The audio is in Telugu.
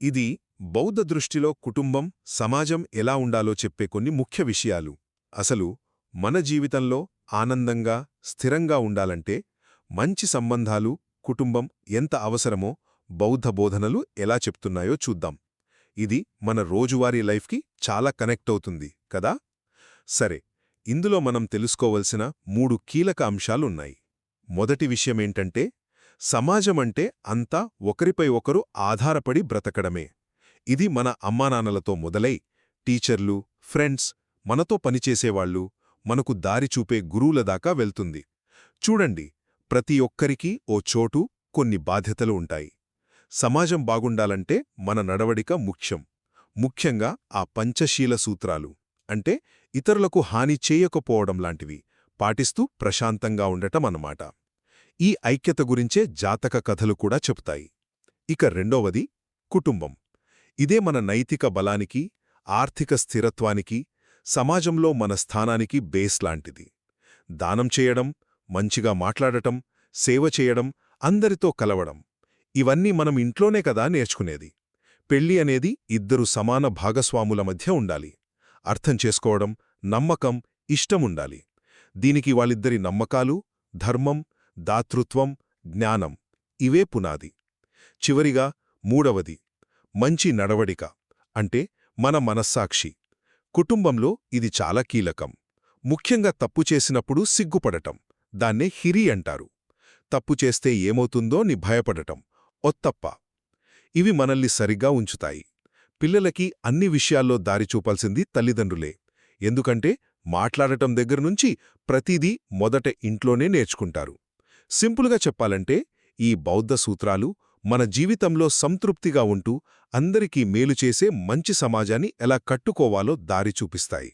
ఇది బౌద్ధ దృష్టిలో కుటుంబం సమాజం ఎలా ఉండాలో చెప్పే కొన్ని ముఖ్య విషయాలు. అసలు మన జీవితంలో ఆనందంగా స్థిరంగా ఉండాలంటే మంచి సంబంధాలు కుటుంబం ఎంత అవసరమో బౌద్ధ బోధనలు ఎలా చెప్తున్నాయో చూద్దాం. ఇది మన రోజువారీ లైఫ్కి చాలా కనెక్ట్ అవుతుంది కదా? సరే ఇందులో మనం తెలుసుకోవలసిన మూడు కీలక అంశాలున్నాయి. మొదటి విషయమేంటంటే సమాజమంటే అంతా ఒకరిపై ఒకరు ఆధారపడి బ్రతకడమే. ఇది మన అమ్మానాన్నలతో మొదలై టీచర్లు ఫ్రెండ్స్ మనతో పనిచేసేవాళ్ళు మనకు దారి చూపే గురువుల దాకా వెళ్తుంది. చూడండి ప్రతి ఒక్కరికీ ఓ చోటు కొన్ని బాధ్యతలు ఉంటాయి. సమాజం బాగుండాలంటే మన నడవడిక ముఖ్యం. ముఖ్యంగా ఆ పంచశీల సూత్రాలు. అంటే ఇతరులకు హాని చేయకపోవడం లాంటివి. పాటిస్తూ ప్రశాంతంగా ఉండటం అన్నమాట ఈ ఐక్యత గురించే జాతక కథలు కూడా చెప్తాయి ఇక రెండవది కుటుంబం. ఇదే మన నైతిక బలానికి ఆర్థిక స్థిరత్వానికి సమాజంలో మన స్థానానికి బేస్ లాంటిది. దానం చేయడం మంచిగా మాట్లాడటం సేవ చేయడం అందరితో కలవడం ఇవన్నీ మనం ఇంట్లోనే కదా నేర్చుకునేది. పెళ్ళి అనేది ఇద్దరు సమాన భాగస్వాముల మధ్య ఉండాలి. అర్థం చేసుకోవడం నమ్మకం ఇష్టముండాలి దీనికి వాళ్ళిద్దరి నమ్మకాలు ధర్మం దాతృత్వం జ్ఞానం ఇవే పునాది. చివరిగా మూడవది మంచి నడవడిక అంటే మన మనస్సాక్షి. కుటుంబంలో ఇది చాలా కీలకం. ముఖ్యంగా తప్పు చేసినప్పుడు సిగ్గుపడటం దాన్నే హిరి అంటారు. తప్పు చేస్తే ఏమవుతుందో ని భయపడటం ఒత్తప్ప. ఇవి మనల్ని సరిగ్గా ఉంచుతాయి. పిల్లలకి అన్ని విషయాల్లో దారి చూపాల్సింది తల్లిదండ్రులే. ఎందుకంటే మాట్లాడటం దగ్గరనుంచి ప్రతిదీ మొదట ఇంట్లోనే నేర్చుకుంటారు. సింపుల్గా చెప్పాలంటే ఈ బౌద్ధ సూత్రాలు మన జీవితంలో సంతృప్తిగా ఉంటూ అందరికీ మేలు చేసే మంచి సమాజాన్ని ఎలా కట్టుకోవాలో దారి చూపిస్తాయి.